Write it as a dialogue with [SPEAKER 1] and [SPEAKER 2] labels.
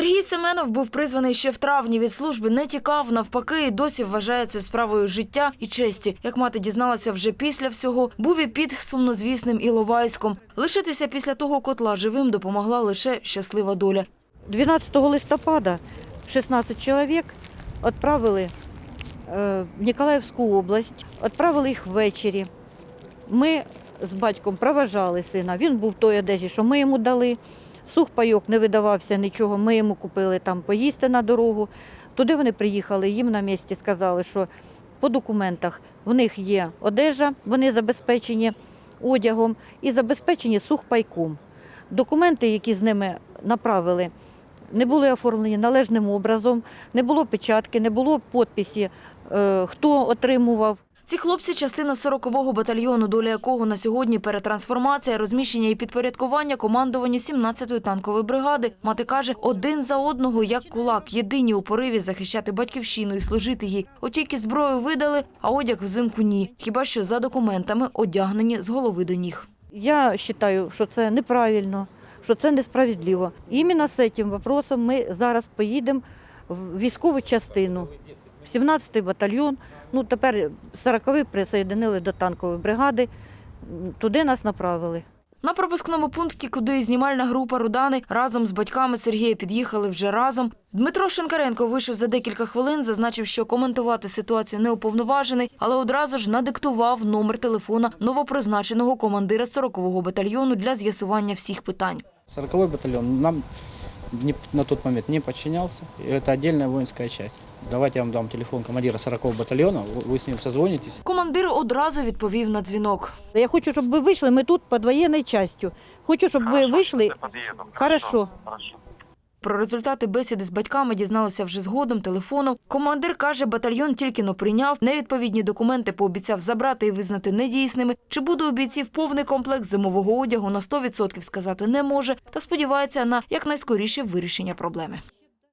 [SPEAKER 1] Сергій Семенов був призваний ще в травні від служби, не тікав, навпаки, і досі вважає це справою життя і честі. Як мати дізналася вже після всього, був і під сумнозвісним Іловайськом. Лишитися після того котла живим допомогла лише щаслива доля.
[SPEAKER 2] 12 листопада 16 чоловік відправили е, в Ніколаївську область, відправили їх ввечері. Ми з батьком проважали сина. Він був в той одежі, що ми йому дали. Сухпайок не видавався нічого. Ми йому купили там поїсти на дорогу. Туди вони приїхали, їм на місці сказали, що по документах в них є одежа, вони забезпечені одягом і забезпечені сухпайком. Документи, які з ними направили, не були оформлені належним образом, не було печатки, не було підписі, е, хто отримував.
[SPEAKER 1] Ці хлопці – частина 40-го батальйону, доля якого на сьогодні перетрансформація, розміщення і підпорядкування командуванню 17-ї танкової бригади. Мати каже, один за одного, як кулак, єдині у пориві захищати батьківщину і служити їй. От тільки зброю видали, а одяг взимку ні. Хіба що за документами одягнені з голови до ніг.
[SPEAKER 2] Я вважаю, що це неправильно, що це несправедливо. Іменно з цим вопросом ми зараз поїдемо в військову частину, 17-й батальйон. Ну, тепер 40-й присоєдинили до танкової бригади, туди нас направили.
[SPEAKER 1] На пропускному пункті, куди знімальна група Рудани разом з батьками Сергія під'їхали вже разом. Дмитро Шинкаренко вийшов за декілька хвилин, зазначив, що коментувати ситуацію не уповноважений, але одразу ж надиктував номер телефона новопризначеного командира 40-го батальйону для з'ясування всіх питань.
[SPEAKER 3] 40-й батальон нам на тот момент не подчинялся. И Это отдельная воинская часть. Давайте я вам дам телефон командира 40-го батальона, вы- вы с ним созвонитесь.
[SPEAKER 1] Командир одразу відповів на дзвінок.
[SPEAKER 2] Я хочу, щоб ви вийшли, ми тут під воєнною частю. Хочу, щоб ви вийшли.
[SPEAKER 4] Я подъеду.
[SPEAKER 2] Хорошо.
[SPEAKER 4] Хорошо.
[SPEAKER 1] Про результати бесіди з батьками дізналися вже згодом телефоном. Командир каже, батальйон тільки но прийняв, невідповідні документи пообіцяв забрати і визнати недійсними. Чи буде у бійців повний комплект зимового одягу на 100% сказати не може, та сподівається на якнайскоріше вирішення проблеми.